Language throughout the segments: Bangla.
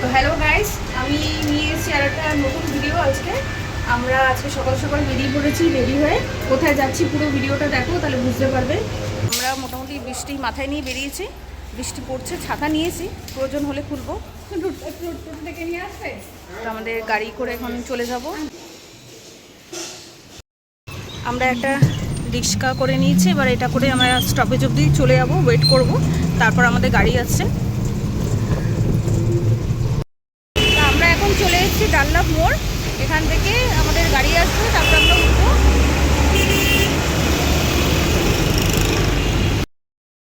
তো হ্যালো গাইস আমি নিয়ে এসেছি আর একটা নতুন ভিডিও আজকে। আমরা আজকে সকাল সকাল বেরিয়ে পড়েছি রেডি হয়ে। কোথায় যাচ্ছি পুরো ভিডিওটা দেখো, তাহলে বুঝতে পারবে। আমরা মোটামুটি বৃষ্টি মাথায় নিয়ে বেরিয়েছি। বৃষ্টি পড়ছে, ছাতা নিয়েছি। প্রয়োজন হলে খুলবো। থেকে নিয়ে আসবে আমাদের গাড়ি করে এখন চলে যাব। আমরা একটা রিক্সা করে নিয়েছি, এবার এটা করে আমরা স্টপেজ অবধি চলে যাব ওয়েট করব। তারপর আমাদের গাড়ি আসছে তা আমরা এসেছি ডাল্লাভ মোড়। এখান থেকে আমাদের গাড়ি আসবে তারপর আমরা উঠবো।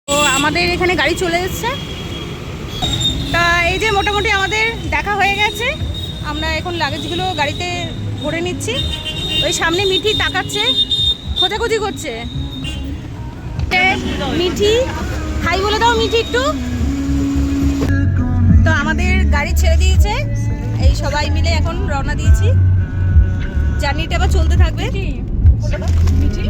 তো আমাদের এখানে গাড়ি চলে এসেছে। তা এই যে মোটামুটি আমাদের দেখা হয়ে গেছে। আমরা এখন লাগেজগুলো গাড়িতে ভরে নিচ্ছি। ওই সামনে মিঠি তাকাচ্ছে, খোঁজাখুঁজি করছে। মিঠি, হাই বলে দাও মিঠি একটু। তো আমাদের গাড়ি ছেড়ে দিয়েছে। এই সবাই মিলে এখন রওনা দিয়েছি। জার্নিটা আবার চলতে থাকবে। মিঠি?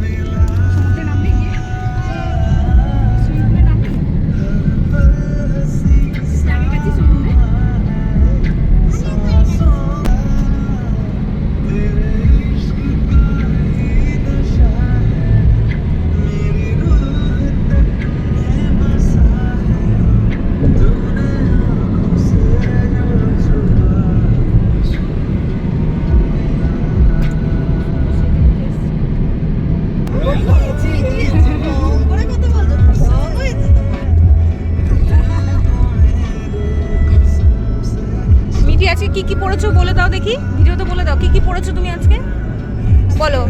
পড়েছো তুমি আজকে? বলো।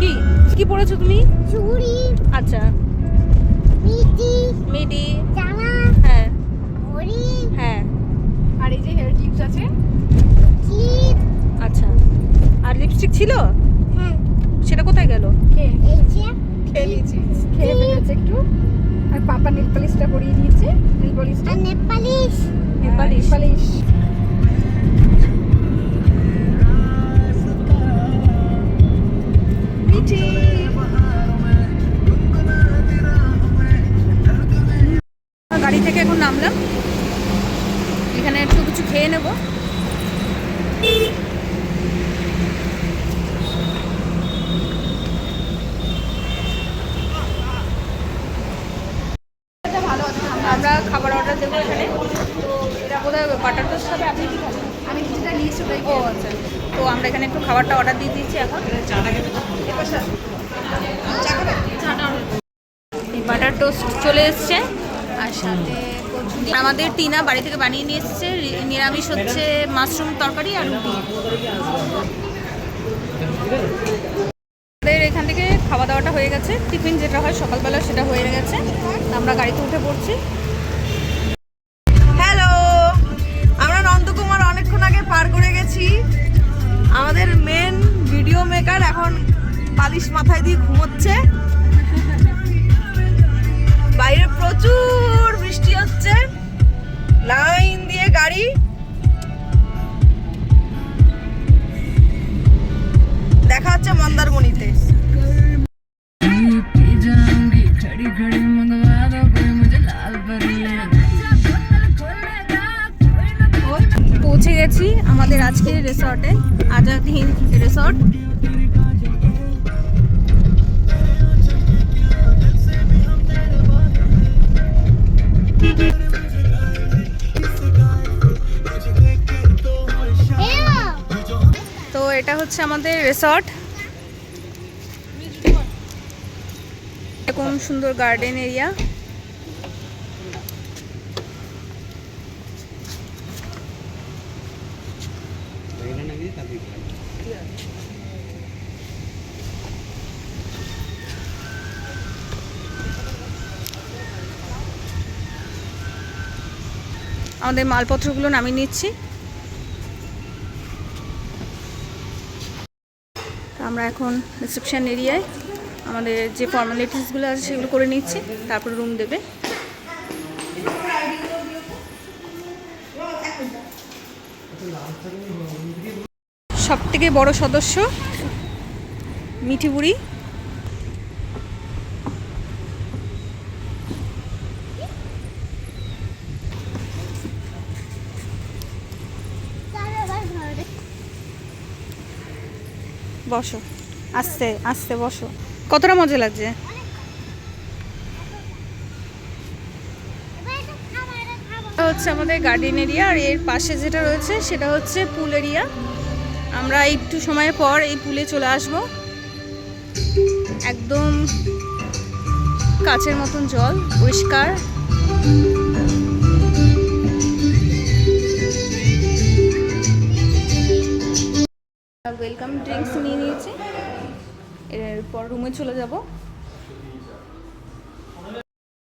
কি? কি পড়েছো তুমি? চুড়ি আচ্ছা। মিটি মিডি জামা হ্যাঁ। ঘড়ি হ্যাঁ। আর এই যে হেয়ার ক্লিপস আছে? ক্লিপ আচ্ছা। আর লিপস্টিক ছিল? হ্যাঁ সেটা কোথায় গেল? কে? এই যে। খেয়ে নিয়েছি। খেয়ে ফেলেছে একটু। আর পাপা নেল পালিশটা পরিয়ে দিয়েছে। নেল পালিশটা আর নেপালিশ। নেপালিশ। পালিশ আমরা খাবার অর্ডার দেবো এখানে। তো এরা বোধহয় বাটার টোস্ট খাবে আপনি কি খাবেন? আমি যেটা নিয়েছি ওটাই ও আচ্ছা। তো আমরা এখানে একটু খাবারটা অর্ডার দিয়ে দিয়েছি এখন। এই বাটার টোস্ট চলে এসছে। আর সাথে আমাদের টিনা বাড়ি থেকে বানিয়ে নিয়ে এসছে। নিরামিষ হচ্ছে মাশরুম তরকারি আর রুটি। আমাদের এখান থেকে খাওয়া দাওয়াটা হয়ে গেছে। টিফিন যেটা হয় সকালবেলা সেটা হয়ে গেছে। আমরা গাড়িতে উঠে পড়ছি। হ্যালো আমরা নন্দকুমার অনেকক্ষণ আগে পার করে গেছি। আমাদের মেন ভিডিও মেকার এখন বালিশ মাথায় দিয়ে ঘুমোচ্ছে। বাইরে প্রচুর বৃষ্টি হচ্ছে। লাইন দিয়ে গাড়ি। দেখা হচ্ছে মন্দারমণিতে। পৌঁছে গেছি আমাদের আজকের রিসর্টে আজাদ হিন্দ রিসর্ট। তো এটা হচ্ছে আমাদের রিসর্ট। এরকম সুন্দর গার্ডেন এরিয়া আমাদের মালপত্রগুলো নামিয়ে নিচ্ছি। আমরা এখন রিসেপশন এরিয়ায় আমাদের যে ফর্মালিটিসগুলো আছে সেগুলো করে নিচ্ছি, তারপর রুম দেবে। সব থেকে বড় সদস্য মিঠিবুড়ি। বসো, আস্তে আস্তে বসো। কতটা মজা লাগছে? হচ্ছে আমাদের গার্ডেন এরিয়া আর এর পাশে যেটা রয়েছে সেটা হচ্ছে পুল এরিয়া আমরা একটু সময় পর এই পুলে চলে আসব। একদম কাছের মতন জল, পরিষ্কার। ওয়েলকাম ড্রিঙ্কস নিয়ে নিয়েছি। এরপর রুমে চলে যাব।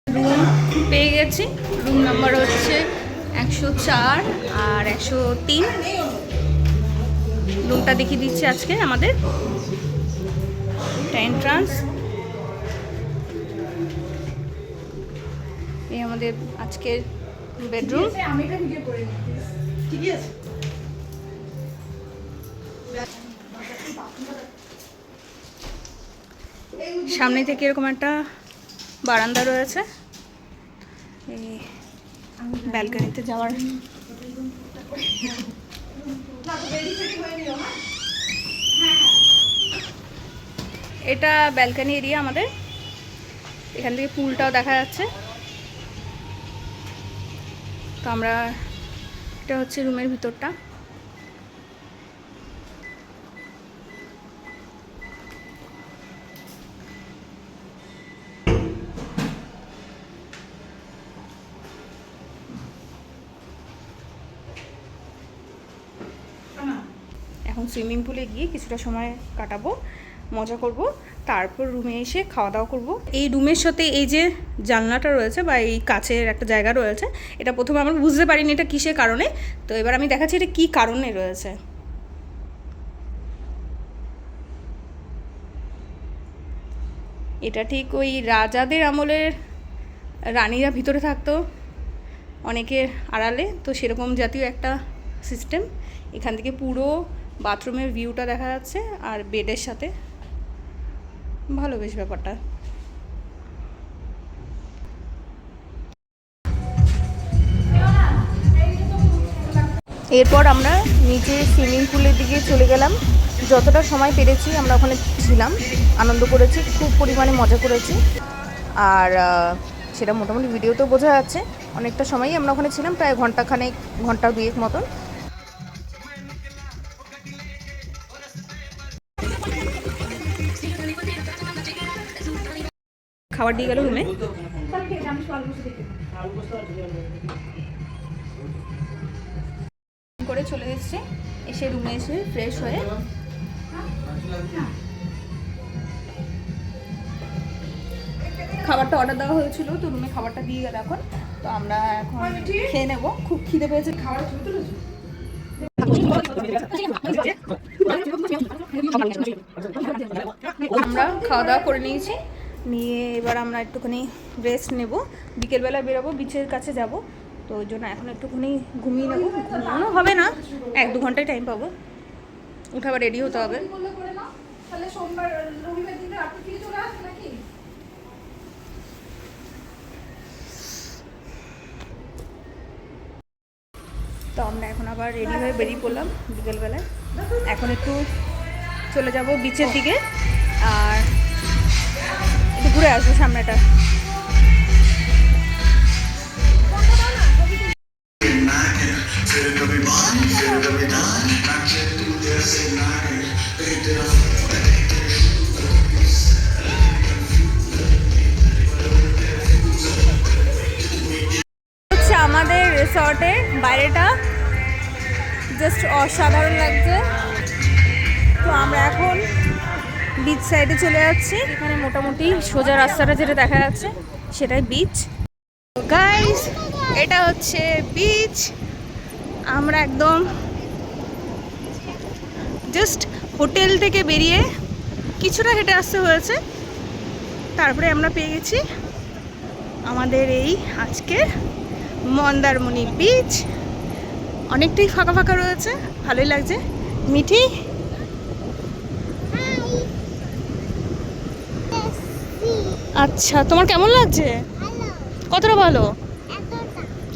রুম পেয়ে গেছি। রুম নাম্বার হচ্ছে একশো চার আর একশো তিন। রুমটা দেখিয়ে দিচ্ছি আজকে আমাদের। এন্ট্রান্স এই আমাদের আজকের বেডরুম আমি ঠিক আছে? সামনে থেকে এরকম একটা বারান্দা রয়েছে। ব্যালকনিতে যাওয়ার। এটা ব্যালকনি এরিয়া আমাদের। এখান থেকে পুলটাও দেখা যাচ্ছে। তো আমরা, এটা হচ্ছে রুমের ভিতরটা। এখন সুইমিং পুলে গিয়ে কিছুটা সময় কাটাবো, মজা করব, তারপর রুমে এসে খাওয়া দাওয়া করব। এই রুমের সাথে এই যে জানলাটা রয়েছে বা এই কাছের একটা জায়গা রয়েছে, এটা প্রথমে আমরা বুঝতে পারিনি এটা কিসের কারণে, তো এবার আমি দেখাচ্ছি এটা কী কারণে রয়েছে। এটা ঠিক ওই রাজাদের আমলের রানীরা ভিতরে থাকতো, অনেকের আড়ালে, তো সেরকম জাতীয় একটা সিস্টেম এখান থেকে পুরো বাথরুমের ভিউটা দেখা যাচ্ছে আর বেডের সাথে। ভালো বেশ ব্যাপারটা। এরপর আমরা নিচে সুইমিং পুলের দিকে চলে গেলাম। যতটা সময় পেরেছি আমরা ওখানে ছিলাম, আনন্দ করেছি, খুব পরিমাণে মজা করেছি। আর সেটা মোটামুটি ভিডিওতেও বোঝা যাচ্ছে, অনেকটা সময়ই আমরা ওখানে ছিলাম, প্রায় ঘন্টাখানেক, ঘণ্টা দুয়েক মতন। খাবার দিয়ে গেল রুমে। করে চলে এসেছে। এসে রুমে এসে ফ্রেশ হয়ে খাবারটা অর্ডার দেওয়া হয়েছিল, তো রুমে খাবারটা দিয়ে গেল এখন। তো আমরা এখন খেয়ে নেব। খুব খিদে পেয়েছে খাবার আমরা খাওয়া দাওয়া করে নিয়েছি। নিয়ে এবার আমরা একটুখানি রেস্ট নেব। বিকেলবেলা বেরোবো, বিচের কাছে যাব। তো ওই জন্য এখন একটুখানি ঘুমিয়ে নেব। ঘুমানো হবে না, এক দু ঘন্টায় টাইম পাবো। উঠে আবার রেডি হতে হবে। তো আমরা এখন আবার রেডি হয়ে বেরিয়ে পড়লাম বিকেলবেলায়। এখন একটু চলে যাব বিচের দিকে। আর একটু ঘুরে আসব সামনেটা। আমাদের রিসর্টের বাইরেটা। জাস্ট অসাধারণ লাগছে। তো আমরা এখন বিচ সাইডে চলে যাচ্ছি। এখানে মোটামুটি সোজা রাস্তাটা যেটা দেখা যাচ্ছে সেটাই বিচ গাইস এটা হচ্ছে বিচ আমরা একদম জাস্ট হোটেল থেকে বেরিয়ে কিছুটা হেঁটে আসতে হয়েছে। তারপরে আমরা পেয়ে গেছি আমাদের এই আজকের মন্দারমণি বিচ অনেকটাই ফাঁকা ফাঁকা রয়েছে ভালোই লাগছে। মিঠি আচ্ছা তোমার কেমন লাগছে? কতটা ভালো?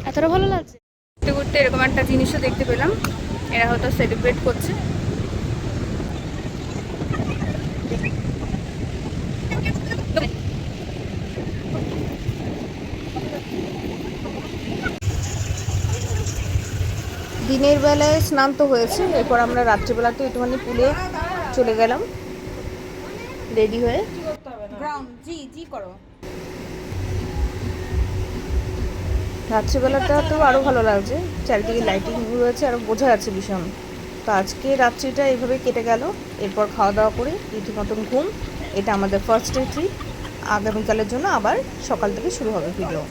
এতটা ভালো লাগছে? ঘুরতে ঘুরতে এরকম একটা জিনিসও দেখতে পেলাম। এরা হয়তো সেলিব্রেট করছে। দিনের বেলায় স্নান তো হয়েছে এরপর আমরা রাত্রিবেলাতে একটুখানি পুলে চলে গেলাম। রেডি হয়ে। গ্রাউন্ড জি জি করো। রাত্রিবেলাটা তো আরও ভালো লাগছে। চারিদিকে লাইটিং রয়েছে আরও বোঝা যাচ্ছে ভীষণ। তো আজকে রাত্রিটা এইভাবে কেটে গেল। এরপর খাওয়া দাওয়া করে রীতিমতন ঘুম। এটা আমাদের ফার্স্ট ডে ট্রিপ আগামীকালের জন্য আবার সকাল থেকে শুরু হবে ভিডিও